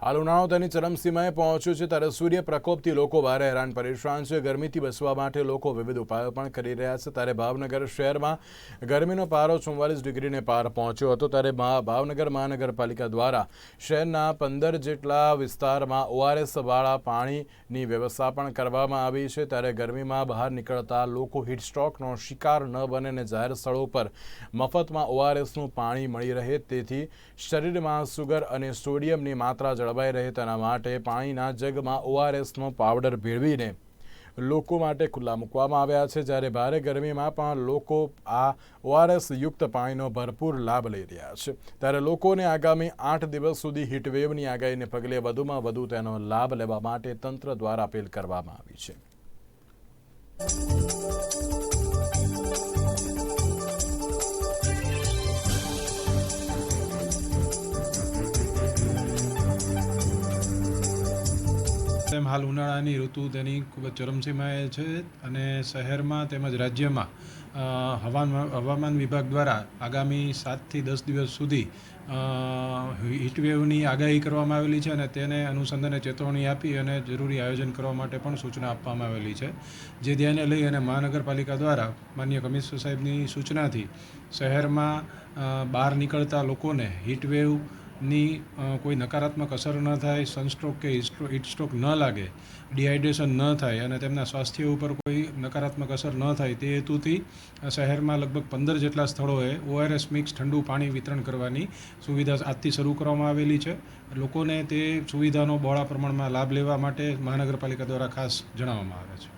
હાલ ઉનાળો તેની ચરમસીમાએ પહોંચ્યો છે, ત્યારે સૂર્ય પ્રકોપથી લોકો ભારે હેરાન પરેશાન છે. ગરમીથી બચવા માટે લોકો વિવિધ ઉપાયો પણ કરી રહ્યા છે. ત્યારે ભાવનગર શહેરમાં ગરમીનો પારો ચુમ્વાલીસ ડિગ્રીને પાર પહોંચ્યો હતો. ત્યારે ભાવનગર મહાનગરપાલિકા દ્વારા શહેરના પંદર જેટલા વિસ્તારમાં ઓઆરએસ વાળા પાણીની વ્યવસ્થા પણ કરવામાં આવી છે. ત્યારે ગરમીમાં બહાર નીકળતા લોકો હીટસ્ટ્રોકનો શિકાર ન બને અને જાહેર સ્થળો પર મફતમાં ઓઆરએસનું પાણી મળી રહે. તેથી શરીરમાં સુગર અને સોડિયમની માત્રા જળવાઈ રહે તેના માટે પાણીના જગમાં ઓઆરએસનો પાવડર ભેળવીને લોકો માટે ખુલ્લા મૂકવામાં આવ્યા છે. જ્યારે ભારે ગરમીમાં પણ લોકો આ ઓઆરએસ યુક્ત પાણીનો ભરપૂર લાભ લઈ રહ્યા છે. ત્યારે લોકોને આગામી આઠ દિવસ સુધી હીટવેવની આગાહીને પગલે વધુમાં વધુ તેનો લાભ લેવા માટે તંત્ર દ્વારા અપીલ કરવામાં આવી છે. તેમ હાલ ઉનાળાની ઋતુ તેની ખૂબ જ ચરમસીમાએ છે અને શહેરમાં તેમજ રાજ્યમાં હવામાન હવામાન વિભાગ દ્વારા આગામી સાતથી દસ દિવસ સુધી હીટવેવની આગાહી કરવામાં આવેલી છે અને તેને અનુસંધાને ચેતવણી આપી અને જરૂરી આયોજન કરવા માટે પણ સૂચના આપવામાં આવેલી છે. જે ધ્યાને લઈ અને મહાનગરપાલિકા દ્વારા માન્ય કમિશનર સાહેબની સૂચનાથી શહેરમાં બહાર નીકળતા લોકોને હીટવેવ ની કોઈ નકારાત્મક અસર ન થાય સનસ્ટ્રોક કે હીટસ્ટ્રોક ન લાગે ડિહાઇડ્રેશન ન થાય અને તેમના સ્વાસ્થ્ય ઉપર કોઈ નકારાત્મક અસર ન થાય તે હેતુથી શહેરમાં લગભગ પંદર જેટલા સ્થળોએ ઓઆરએસ મિક્સ ઠંડુ પાણી વિતરણ કરવાની સુવિધા આજથી શરૂ કરવામાં આવેલી છે. લોકોને તે સુવિધાનો બહોળા પ્રમાણમાં લાભ લેવા માટે મહાનગરપાલિકા દ્વારા ખાસ જણાવવામાં આવે છે.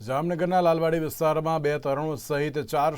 જામનગરના લાલવાડી વિસ્તારમાં બે તરુણ સહિત ચાર